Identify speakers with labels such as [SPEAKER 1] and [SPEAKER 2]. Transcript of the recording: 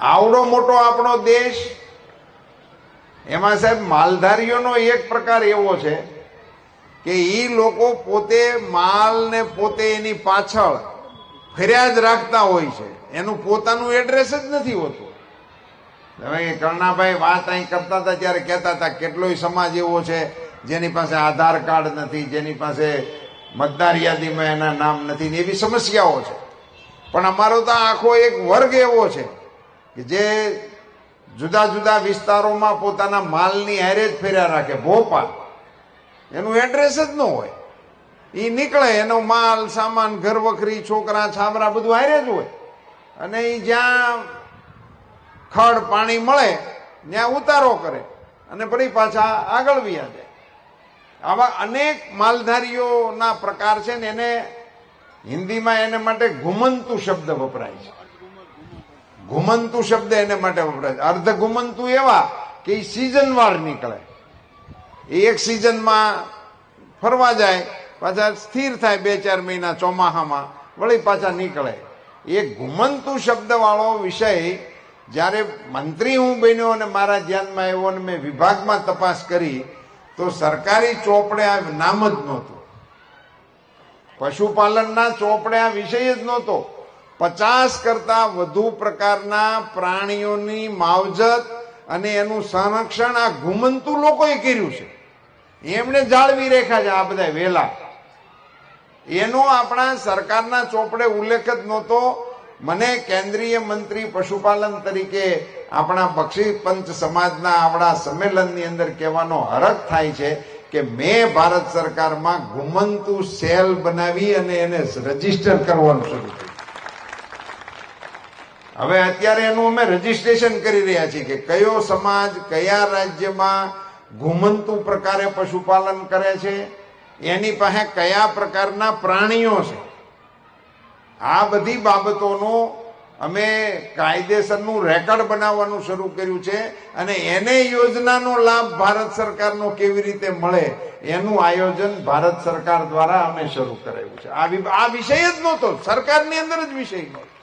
[SPEAKER 1] આવડો મોટો આપણો દેશ, એમાં સાહેબ માલધારીઓનો એક પ્રકાર એવો છે કે એ લોકો પોતે માલને પોતે એની પાછળ ફર્યા જ રાખતા હોય છે. એનું પોતાનું એડ્રેસ જ નથી હોતું. હવે કર્ણાભાઈ વાત અહીં કરતા હતા ત્યારે કહેતા હતા, કેટલોય સમાજ એવો છે જેની પાસે આધાર કાર્ડ નથી, જેની પાસે મતદાર યાદીમાં એના નામ નથી ને એવી સમસ્યાઓ છે. પણ અમારો તો આખો એક વર્ગ એવો છે કે જે જુદા જુદા વિસ્તારોમાં પોતાના માલની હેરેજ ફેર્યા રાખે, ભોપાલ. એનું એડ્રેસ જ ન હોય. એ નીકળે, એનો માલ, સામાન, ઘર વખરી, છોકરા, છાબરા, બધું હારે જ હોય. અને એ જ્યાં ખડ, પાણી મળે, ત્યાં ઉતારો કરે અને ફરી પાછા આગળ વ્યા જાય. આવા અનેક માલધારીઓના પ્રકાર છે ને એને હિન્દીમાં એને માટે ઘુમંતુ શબ્દ વપરાય છે. ઘુમંતુ શબ્દ એને માટે વપરાય અર્ધ ઘુમંતુ એવા કે એ સિઝનવાર નીકળે. એ એક સિઝનમાં ફરવા જાય, પાછા સ્થિર થાય બે ચાર મહિના ચોમાહામાં, વળી પાછા નીકળે. એ ઘુમંતુ શબ્દવાળો વિષય જ્યારે મંત્રી હું બન્યો અને મારા ધ્યાનમાં આવ્યો અને મેં વિભાગમાં તપાસ કરી, તો સરકારી ચોપડે આ નામ જ નહોતું. પશુપાલનના ચોપડે આ વિષય જ નહોતો. પચાસ કરતા વધુ પ્રકારના પ્રાણીઓની માવજત અને એનું સંરક્ષણ આ ઘુમંતુ લોકોએ કર્યું છે. એમણે જાળવી રેખા છે આ બધા વેલા. એનો આપણા સરકારના ચોપડે ઉલ્લેખ જ નહોતો. મને કેન્દ્રીય મંત્રી પશુપાલન તરીકે આપણા પક્ષી પંચ સમાજના આપણા સંમેલનની અંદર કહેવાનો હરખ થાય છે કે મેં ભારત સરકારમાં ઘુમંતુ સેલ બનાવી અને એને રજિસ્ટર કરવાનું શરૂ કર્યું. હવે અત્યારે એનું અમે રજીસ્ટ્રેશન કરી રહ્યા છીએ કે કયો સમાજ, કયા રાજ્યમાં ઘુમંતુ પ્રકારે પશુપાલન કરે છે, એની પાસે કયા પ્રકારના પ્રાણીઓ છે. આ બધી બાબતોનો અમે કાયદેસરનું રેકર્ડ બનાવવાનું શરૂ કર્યું છે અને એને યોજનાનો લાભ ભારત સરકારનો કેવી રીતે મળે એનું આયોજન ભારત સરકાર દ્વારા અમે શરૂ કરાયું છે. આ વિષય જ નહોતો, સરકારની અંદર જ વિષય નહોતો.